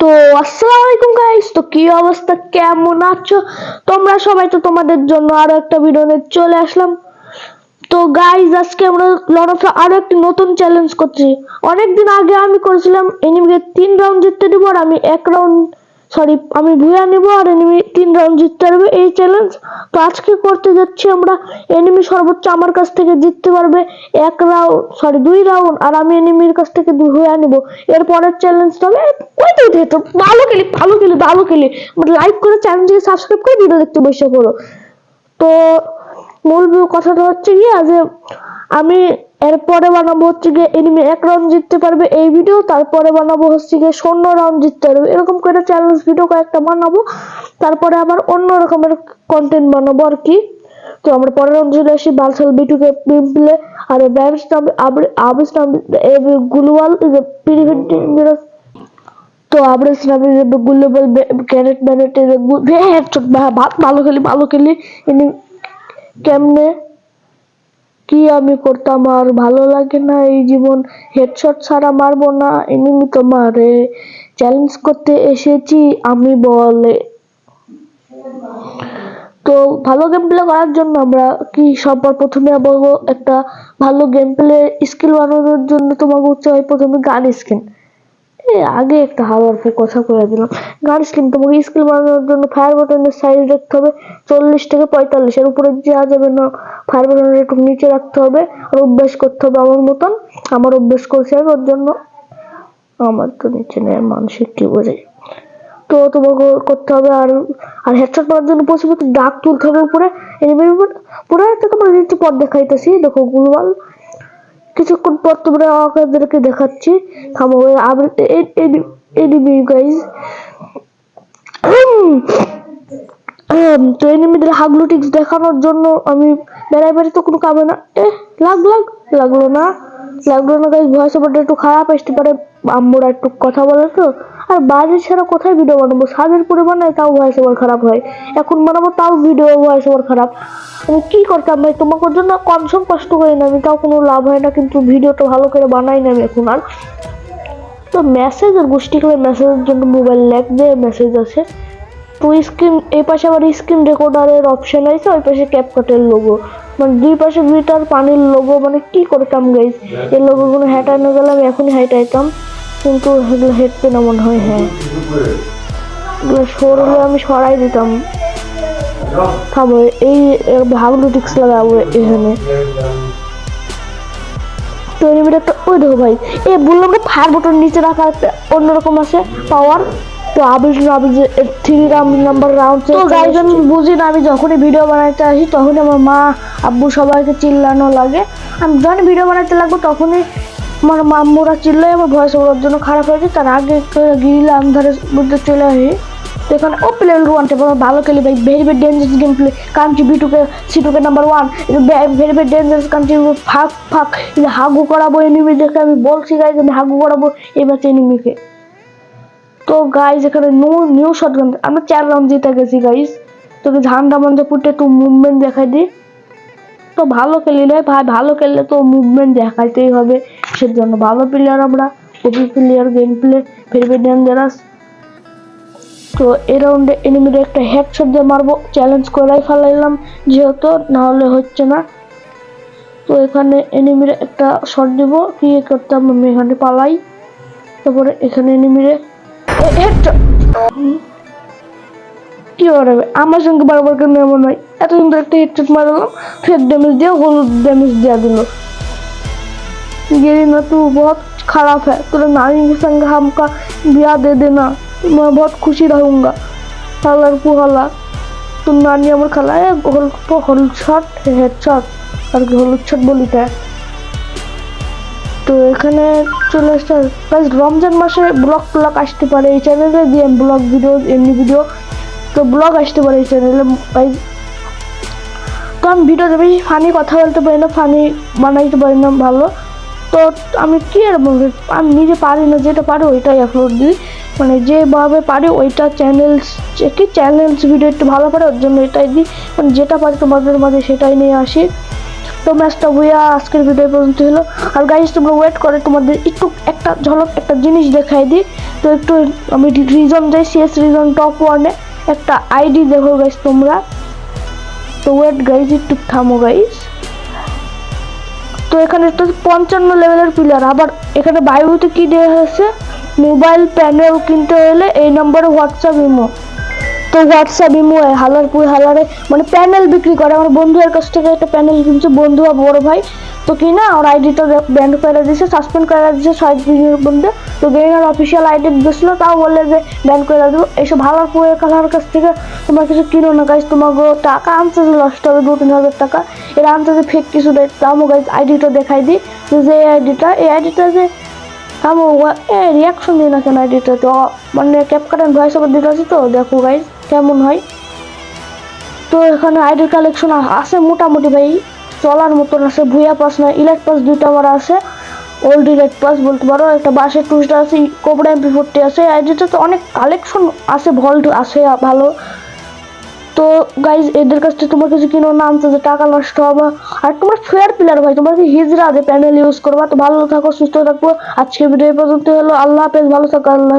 তো আসসালামু আলাইকুম গাইস তো কি অবস্থা? কেমন আছো? তোমরা সবাই তো তোমাদের জন্য আরও একটা ভিডিও নিয়ে চলে আসলাম। তো গাইস আজকে আমরা লড়াফে আরও একটি নতুন চ্যালেঞ্জ করছি। অনেকদিন আগে আমি করেছিলাম, এনিমিকে তিন রাউন্ড জিততে দিব আর আমি এক রাউন্ড সরি আমি ভুয়া নিব আর এনিমি তিন রাউন্ড জিততে পারবে। এই চ্যালেঞ্জ তো আজকে করতে যাচ্ছি আমরা। এনিমি সর্বোচ্চ আমার কাছ থেকে জিততে পারবে এক রাউন্ড সরি দুই রাউন্ড আর আমি এনিমির কাছ থেকে ভুয়া নিব। এর পরের চ্যালেঞ্জটা হবে ওই তো তো ভালো খেলি ভালো খেলি ভালো খেলি। লাইক করে চ্যানেলটিকে সাবস্ক্রাইব করে ভিডিও দেখতে বসে পড়ো। তো মূল কথাটা হচ্ছে কি যে আমি এরপরে বানাবো হচ্ছে গিয়ে এনিমি এক রাউন্ড জিততে পারবে এই ভিডিও তারপরে বানাবো হচ্ছে গিয়ে শূন্য রাউন্ড জিততে পারবে। এরকম করে চ্যালেঞ্জ ভিডিও কয়েকটা বানাবো, তারপরে আবার অন্য রকমের কন্টেন্ট বানাবো আর কি। তো আমরা পরের রাউন্ড চলে আসি বালসাল বিটুকে পিম্পলে আর ব্যাবস নাম আবিস নাম গুলওয়াল পিরিফেন্টিং তো আমরা সিনামি গুলোবাল ক্যারেট ম্যানেট হেডশট ভাত ভালো খেলি ভালো খেলি। ইনি কেমনে? কি আমি করতাম আর ভালো লাগে না এই জীবন? হেডশট ছাড়া মারবো না এনিমি তো মারে চ্যালেঞ্জ করতে এসেছি আমি বলে। তো ভালো গেম প্লে করার জন্য আমরা কি সবার প্রথমে বলব, একটা ভালো গেম প্লে স্কিল বানানোর জন্য তোমাকে হচ্ছে প্রথমে গান স্কিন আগে একটা হাওয়ার কথা করে দিলাম। গান স্কিন তোমাকে স্কিল বানানোর জন্য ফায়ার বাটনের সাইজ রাখতে হবে। চল্লিশ থেকে পঁয়তাল্লিশ, এর উপরে যাওয়া যাবে না। ফায়ার বাটনের একটু নিচে রাখতে হবে আর অভ্যাস করতে হবে আমার মতন। আমার অভ্যাস করছে আমি ওর জন্য। আমার তো নিচে নেই মানসিক কি বোঝে তো তোমাকে করতে হবে আর আর হেডশট মারার জন্য প্রচুর ডাক তুলতে হবে উপরে। এনিমির উপর পুরো একটা তোমার পথ দেখাইতেছি। দেখো গুলওয়াল কিছুক্ষণ পর তোমরা আপনাদেরকে দেখাচ্ছি। থামো এনিমি গাইজ তো এনিমিদের হাগলুটিক্স দেখানোর জন্য আমি বেড়াই বেড়াই তো কোনো কামে না। এ লাগ লাগ, লাগল না। লাগল না গাইজ ভয়েস ওভারটা একটু খারাপ, আসতে পারে আম্মুরা একটু কথা বলে তো। আর বাজে ছাড়া কোথায় ভিডিও বানাবো? সাজের পরিমাণে তাও ভয়েস ওভার খারাপ হয়। এখন বানাবো, তাও ভিডিও ভয়েস ওভার খারাপ। আমি কি করতাম ভাই? তোমাকে জন্য কম সম কষ্ট করি না, আমি তাও কোনো লাভ হয় না, কিন্তু ভিডিওটা ভালো করে বানাই না আমি এখন আর। তো মেসেজ আর গোষ্ঠী খেলে মেসেজের জন্য মোবাইল দিয়ে মেসেজ আছে। তো স্ক্রিন এই পাশে আবার স্ক্রিন রেকর্ডারের অপশন আছে, ওই পাশে ক্যাপকাটের লোগো মানে দুই পাশে দুইটার পানির লোগো মানে কি করতাম গাইজ এই লোগোগুলো হেঁটানো গেলে আমি এখনই হেঁটাইতাম। কিন্তু এগুলো হেঁটতে না মনে হয় হ্যাঁ। এগুলো সরলে আমি সরাই দিতাম। থামো এই হাগলুটিক্স লাগাবো এখানে। তো এনিমিটা একটা ওই দেখো ভাই এ বললাম না ফায়ার বটন নিচে রাখা একটা অন্যরকম আছে পাওয়ার তো abyss abyss three number round তো গাইজ আমি বুঝি না আমি যখনই ভিডিও বানাইতে আসি তখনই আমার মা আব্বু সবাইকে চিল্লানো লাগে। আমি যখন ভিডিও বানাইতে লাগবো তখনই আমার মাম্মুরা চিল্লাই আমার ভয়েস ওভার জন্য খারাপ হয়েছে, তার আগে গিরিলে আন্ধারের মধ্যে চলে আসি। তো এখানে ও প্লে ওয়ান টেপ ভালো খেলি, ভাই very very dangerous game play country বিটুকে সিটুকে number one very very dangerous country ফাঁক ফাঁক হাগু করাবো এনিমি দেখে আমি বলছি গাইজ আমি হাগু করাবো এই ম্যাচে এনিমিকে তো গাইজ এখানে নিউ নিউ শটগান আমরা চার রাউন্ড জিতে গেছি গাইজ তোকে ঝান্ডা মান্ডা পুটে একটু মুভমেন্ট দেখাই দিই তো ভালো খেলিলে, ভাই, ভালো খেললে তো মুভমেন্ট দেখাইতেই হবে। সেজন্য ভালো প্লেয়ার আমরা OP player game play very dangerous তো এই রাউন্ডে এনিমির একটা হেডশট দিয়ে মারবো চ্যালেঞ্জ করাই ফেলাইলাম যেহেতু না হলে হচ্ছে না। তো এখানে এনিমির একটা শট দিব, কি করতাম আমি এখানে পালাই। তারপরে এখানে এনিমিরে কি করবে আমার সঙ্গে বারবার কেন এমন হয়? এত সুন্দর একটা হেডশট মারলাম ফের ড্যামেজ দিয়ে হলুদ ড্যামেজ দেওয়া দিল। ये ना तू बहुत खराब है तेरे नानी के संग हमका ब्याह दे देना मैं बहुत खुशी रहूँगा হালার পুহালা তোর নানি আমার খালায় হলুদ হলুদ শার্ট হেড শার্ট আর কি হলুদ শার্ট বলি তাই তো এখানে চলে আসছে প্লাস রমজান মাসে ব্লগ ব্লগ আসতে পারে এই চ্যানেলে দিয়ে ব্লগ ভিডিও এমনি ভিডিও তো ব্লগ আসতে পারে এই চ্যানেলে তো আমি ভিডিওতে বেশি ফানি কথা বলতে পারি না ফানি বানাইতে পারি না ভালো তো আমি কী আর বলব? আমি নিজে পারি না, যেটা পারি ওইটাই আপলোড দিই। মানে যেভাবে পারি ওইটা চ্যানেলস কি চ্যানেলস ভিডিও একটু ভালো পারে ওর জন্য এটাই দিই। মানে যেটা পারি তোমাদের মাঝে সেটাই নিয়ে আসি। তো ম্যাচটা বুয়া আজকের ভিডিও পর্যন্ত হলো আর গাইজ তোমরা ওয়েট করে, তোমাদের একটু একটা ঝলক, একটা জিনিস দেখাই দিই। তো একটু আমি রিজন যাই সিএস রিজন টপ ওয়ানে একটা আইডি দেখো গাইস তোমরা। তো ওয়েট গাইজ একটু থামো গাইজ তো এখানে একটা পঞ্চান্ন লেভেলের পিলার আবার এখানে বায়ুতে কি দেওয়া হয়েছে? মোবাইল প্যানেল কিনতে হলে এই নম্বরে হোয়াটসঅ্যাপ ইমো। তো হোয়াটসঅ্যাপ ইমো হালারপুর হালারে মানে প্যানেল বিক্রি করে। আমার বন্ধুদের কাছ থেকে একটা প্যানেল কিনছে, বন্ধু আর বড় ভাই। তো কি না, ওর আইডিটা ব্যান্ড করে দিয়েছে সাসপেন্ড করে দিয়েছে ছয় দিনের মধ্যে। তো গেমিংয়ের অফিসিয়াল আইডি দিয়েছিল তাও বললে যে ব্যান্ড করে দেবো। এইসব হালারপুরের কালার কাছ থেকে তোমার কিছু কিনো না গাইজ তোমাকে টাকা আনছে যে লস্ট হবে দু তিন হাজার টাকা। এর আনছে যে ফেক কিছু দেয়, তাও গাইজ আইডিটা দেখাই দিই। যে এই আইডিটা এই আইডিটা যে আমি এ রিয়াকশন দিই না কেন আইডিটা তো মানে ক্যাপকাট অ্যান্ড ভয়েস ওভার দিতে আছে তো, দেখো গাইজ কেমন হয়। তো এখানে আইডি কালেকশন আছে মোটামুটি, ভাই। চলার মতন আছে ভুয়া পাস না ইলেক্ট পাস, দুইটা আমার আছে ওল্ড ইলেক্ট পাস বলতে পারো, একটা বাসের টুসটা আছে কোবরা এমপি ফোরটি আছে আইডিটা তো অনেক কালেকশন আছে ভল্ট আছে, ভালো। তো গাইজ এদের কাছ থেকে তোমার কিছু কিনো না, আনতে যে টাকা নষ্ট হবে। আর তোমার ফেয়ার প্লেয়ার ভাই, তোমার কি হিজরা যে প্যানেল ইউজ করবা? তো ভালো থাকো, সুস্থ থাকব আজকে ভিডিও পর্যন্ত হলো। আল্লাহ হাফেজ, ভালো থাকো, আল্লাহ